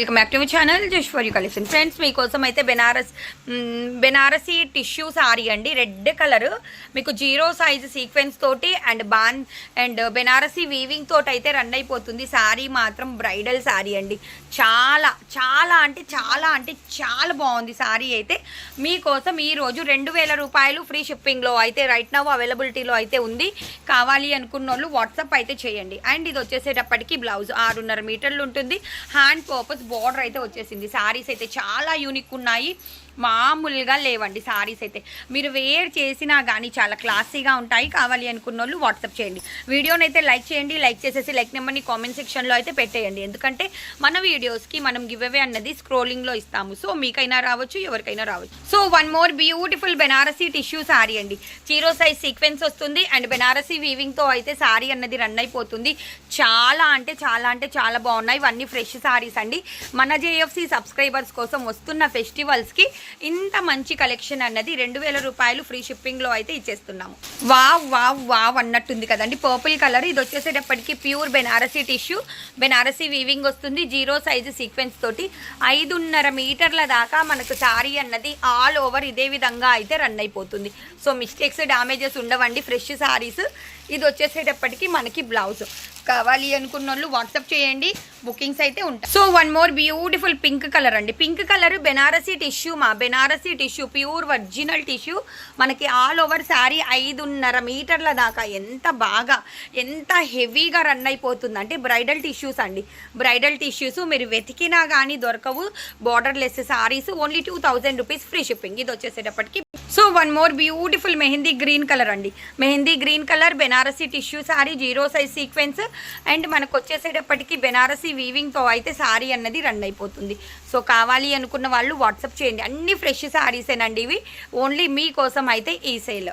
Welcome back to my channel. Just for you collection friends మీకోసం అయితే Banaras Banarasi tissue sari అండి. Red colour. మీకు zero size sequence తోటి and బాన్ అండ్ బెనారసీ వీవింగ్ తోటి అయితే రన్ అయిపోతుంది. సారీ మాత్రం బ్రైడల్ సారీ అండి. చాలా చాలా అంటే చాలా అంటే చాలా బాగుంది సారీ అయితే. మీకోసం ఈరోజు రెండు వేల రూపాయలు ఫ్రీ షిప్పింగ్లో అయితే రైట్ నవ్ అవైలబిలిటీలో అయితే ఉంది. కావాలి అనుకున్న వాళ్ళు వాట్సాప్ అయితే చేయండి. అండ్ ఇది వచ్చేసేటప్పటికి బ్లౌజ్ ఆరున్నర మీటర్లు ఉంటుంది. హ్యాండ్ పర్పస్ బార్డర్ అయితే వచ్చేసింది. సారీస్ అయితే చాలా యూనిక్ ఉన్నాయి. మామూలుగా లేవండి శారీస్ అయితే. మీరు వేర్ చేసినా కానీ చాలా క్లాసీగా ఉంటాయి. కావాలి అనుకున్న వాళ్ళు వాట్సాప్ చేయండి. వీడియోని అయితే లైక్ చేయండి. లైక్ చేసేసి లైక్ నెంబర్ని కామెంట్ సెక్షన్లో అయితే పెట్టేయండి. ఎందుకంటే మన వీడియోస్కి మనం గివ్ అవే అన్నది స్క్రోలింగ్లో ఇస్తాము. సో మీకైనా రావచ్చు ఎవరికైనా రావచ్చు. So one more beautiful Banarasi tissue sari అండి. జీరో సైజ్ సీక్వెన్స్ వస్తుంది అండ్ బెనారసీ వీవింగ్తో అయితే శారీ అన్నది రన్ అయిపోతుంది. చాలా అంటే చాలా అంటే చాలా బాగున్నాయి. ఇవన్నీ ఫ్రెష్ శారీస్ అండి. మన జేఎఫ్సి సబ్స్క్రైబర్స్ కోసం వస్తున్న ఫెస్టివల్స్కి ఇంత మంచి కలెక్షన్ అన్నది రెండు వేల రూపాయలు ఫ్రీ షిప్పింగ్లో అయితే ఇచ్చేస్తున్నాము. వావ్ వావ్ వావ్ అన్నట్టుంది కదండి. పర్పుల్ కలర్ ఇది వచ్చేసేటప్పటికి pure Banarasi tissue Banarasi weaving వస్తుంది జీరో సైజు సీక్వెన్స్ తోటి. ఐదున్నర మీటర్ల దాకా మనకు శారీ అన్నది ఆల్ ఓవర్ ఇదే విధంగా అయితే రన్ అయిపోతుంది. సో మిస్టేక్స్ డ్యామేజెస్ ఉండవండి ఫ్రెష్ సారీస్ ఇది వచ్చేసేటప్పటికి మనకి బ్లౌజ్ కావాలి అనుకున్న వాళ్ళు వాట్సాప్ చేయండి. బుకింగ్స్ అయితే ఉంటాయి. So one more beautiful pink colour అండి. పింక్ కలర్ బెనారసీ టిష్యూ మా Banarasi tissue pure original tissue మనకి ఆల్ ఓవర్ శారీ ఐదున్నర మీటర్ల దాకా ఎంత బాగా ఎంత హెవీగా రన్ అయిపోతుంది. అంటే బ్రైడల్ టిష్యూస్ అండి. బ్రైడల్ టిష్యూస్ మీరు వెతికినా కానీ దొరకవు. Borderless saris only two thousand rupees free shipping ఇది వచ్చేసేటప్పటికి so one more beautiful mehndi green colour అండి. Mehndi green colour Banarasi tissue sari zero size sequence and మనకు వచ్చేసేటప్పటికి బెనారసీ వీవింగ్తో అయితే సారీ అన్నది రన్ అయిపోతుంది. సో కావాలి అనుకున్న వాళ్ళు వాట్సాప్ చేయండి. అన్ని ఫ్రెష్ సారీసేనండి ఇవి. ఓన్లీ మీకోసం అయితే ఈ sale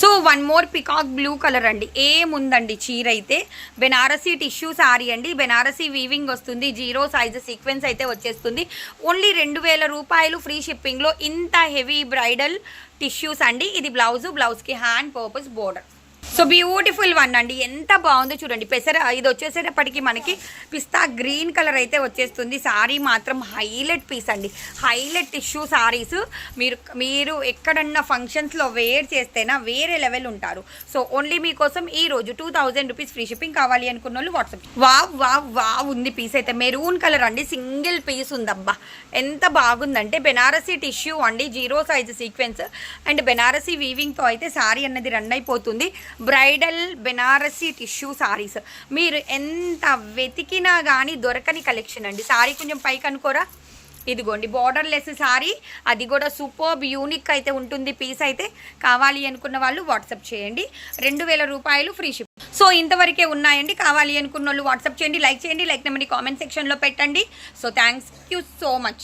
so one more peacock blue colour అండి. ఏముందండి చీర అయితే? బెనారసీ టిష్యూ శారీ అండి. బెనారసీ వీవింగ్ వస్తుంది. జీరో సైజ్ సీక్వెన్స్ అయితే వచ్చేస్తుంది. ఓన్లీ రెండు వేల రూపాయలు ఫ్రీ షిప్పింగ్లో ఇంత హెవీ బ్రైడల్ టిష్యూస్ అండి. ఇది బ్లౌజు బ్లౌజ్కి hand purpose border so beautiful one అండి. ఎంత బాగుందో చూడండి. పెసర ఇది వచ్చేసేటప్పటికి మనకి పిస్తా గ్రీన్ కలర్ అయితే వచ్చేస్తుంది. సారీ మాత్రం హైలైట్ పీస్ అండి. Highlight tissue saris. మీరు మీరు ఎక్కడన్నా ఫంక్షన్స్లో వేర్ చేస్తేనా వేరే లెవెల్ ఉంటారు. సో ఓన్లీ మీకోసం ఈ రోజు two thousand rupees free shipping కావాలి అనుకున్న వాళ్ళు వాట్సాప్. వావ్ వావ్ వావ్ ఉంది పీస్ అయితే. మెరూన్ కలర్ అండి. సింగిల్ పీస్ ఉందబ్బా. ఎంత బాగుందంటే బెనారసీ టిష్యూ అండి. Zero size sequence. And Banarasi వీవింగ్తో అయితే సారీ అన్నది రన్ అయిపోతుంది. Bridal Banarasi tissue saris. మీరు ఎంత వెతికినా కానీ దొరకని కలెక్షన్ అండి. సారీ కొంచెం పైకి అనుకోరా? ఇదిగోండి బార్డర్లెస్ సారీ. అది కూడా సూపర్బ్ యూనిక్ అయితే ఉంటుంది పీస్ అయితే. కావాలి అనుకున్న వాళ్ళు వాట్సాప్ చేయండి. రెండు వేల రూపాయలు ఫ్రీ షిప్. సో ఇంతవరకే ఉన్నాయండి. కావాలి అనుకున్న వాళ్ళు వాట్సాప్ చేయండి లైక్ చేయండి లైక్ నెంబర్ని కామెంట్ సెక్షన్లో పెట్టండి. So thanks you so much.